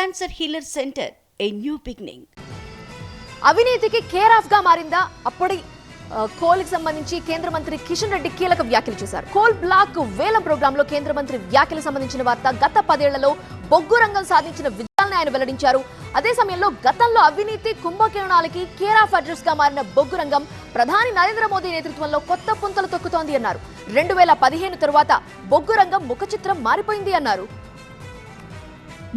Cancer healer centre a new beginning అవినీతికి care ఆఫ్గా మారిందా? అప్పటి కోల్కి సంబంధించి కేంద్ర మంత్రి కిషన్ రెడ్డి కీలక వ్యాఖ్యలు చేశారు. కోల్ బ్లాక్ వేలం ప్రోగ్రామ్లో కేంద్ర మంత్రి వ్యాఖ్యలకు సంబంధించిన వార్త గత పదేళ్ళలో బొగ్గు రంగం సాధించిన విజయాలను ఆయన వెల్లడించారు. అదే సమయంలో గతంలో అవినీతి కుంభకిరణాలకి కేర్ ఆఫ్ అడ్రస్గా మారిన బొగ్గు రంగం ప్రధాని నరేంద్ర మోదీ నేతృత్వంలో కొత్త పుంతలు తొక్కుతోంది అన్నారు. రెండు వేల పదిహేను తరువాత బొగ్గు రంగం ముఖ చిత్రం మారిపోయింది అన్నారు.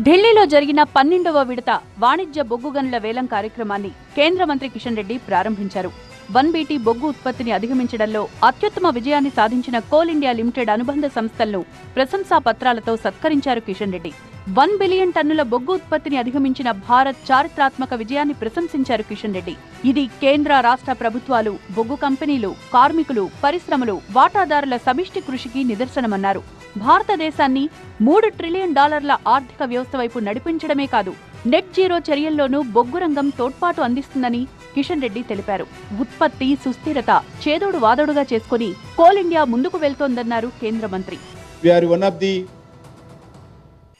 ఢిల్లీలో జరిగిన పన్నెండవ విడత వాణిజ్య బొగ్గు గనుల వేలం కార్యక్రమాన్ని కేంద్ర మంత్రి కిషన్ రెడ్డి ప్రారంభించారు. వన్ బీటీ బొగ్గు ఉత్పత్తిని అధిగమించడంలో అత్యుత్తమ విజయాన్ని సాధించిన కోల్ ఇండియా లిమిటెడ్ అనుబంధ సంస్థలను ప్రశంసా పత్రాలతో సత్కరించారు కిషన్ రెడ్డి. వన్ బిలియన్ టన్నుల బొగ్గు ఉత్పత్తిని అధిగమించిన భారత్ చారిత్రాత్మక విజయాన్ని ప్రశంసించారు కిషన్ రెడ్డి. ఇది కేంద్ర రాష్ట్ర ప్రభుత్వాలు బొగ్గు కంపెనీలు కార్మికులు పరిశ్రమలు వాటాదారుల సమిష్టి కృషికి నిదర్శనమన్నారు. భారతదేశాన్ని మూడు ట్రిలియన్ డాలర్ల ఆర్థిక వ్యవస్థ వైపు నడిపించడమే కాదు నెట్ జీరో చర్యల్లోనూ బొగ్గు రంగం తోడ్పాటు అందిస్తుందని కిషన్ రెడ్డి తెలిపారు ఉత్పత్తి సుస్థిరత చేదోడు వాదోడుగా చేసుకుని కోల్ ఇండియా ముందుకు వెళ్తోందన్నారు కేంద్ర మంత్రి We are one of the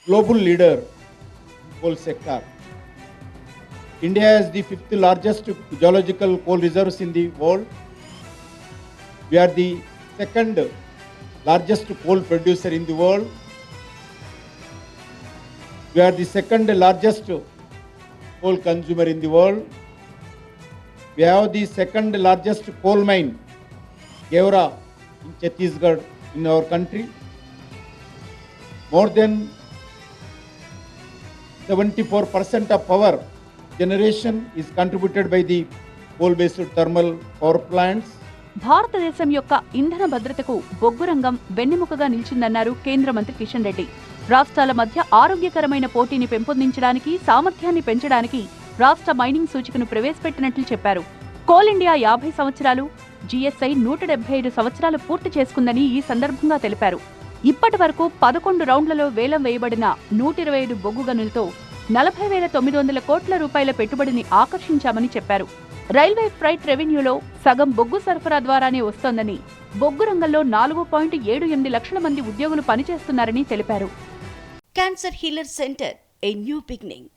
global leader coal sector. India the fifth largest zoological coal reserves reserves the the. We are the second largest coal producer in the world. We are the second largest coal consumer in the world. We have the second largest coal mine, Gewra, in Chhattisgarh, in our country. More than 74% of power generation is contributed by the coal-based thermal power plants. భారతదేశం యొక్క ఇంధన భద్రతకు బొగ్గు రంగం వెన్నెముకగా నిలిచిందన్నారు కేంద్ర మంత్రి కిషన్ రెడ్డి. రాష్ట్రాల మధ్య ఆరోగ్యకరమైన పోటీని పెంపొందించడానికి సామర్థ్యాన్ని పెంచడానికి రాష్ట్ర మైనింగ్ సూచికను ప్రవేశపెట్టినట్లు చెప్పారు. కోల్ ఇండియా యాభై సంవత్సరాలు జీఎస్ఐ నూట డెబ్బై ఐదు సంవత్సరాలు పూర్తి చేసుకుందని ఈ సందర్భంగా తెలిపారు. ఇప్పటి వరకు పదకొండు రౌండ్లలో వేలం వేయబడిన నూట ఇరవై ఐదు బొగ్గు గనులతో నలభై వేల తొమ్మిది వందల కోట్ల రూపాయల పెట్టుబడిని ఆకర్షించామని చెప్పారు. రైల్వే ఫ్రైట్ రెవెన్యూలో సగం బొగ్గు సరఫరా ద్వారానే వస్తోందని బొగ్గు రంగంలో నాలుగు పాయింట్ ఏడు ఎనిమిది లక్షల మంది ఉద్యోగులు పనిచేస్తున్నారని తెలిపారు. Cancer healer centre a new beginning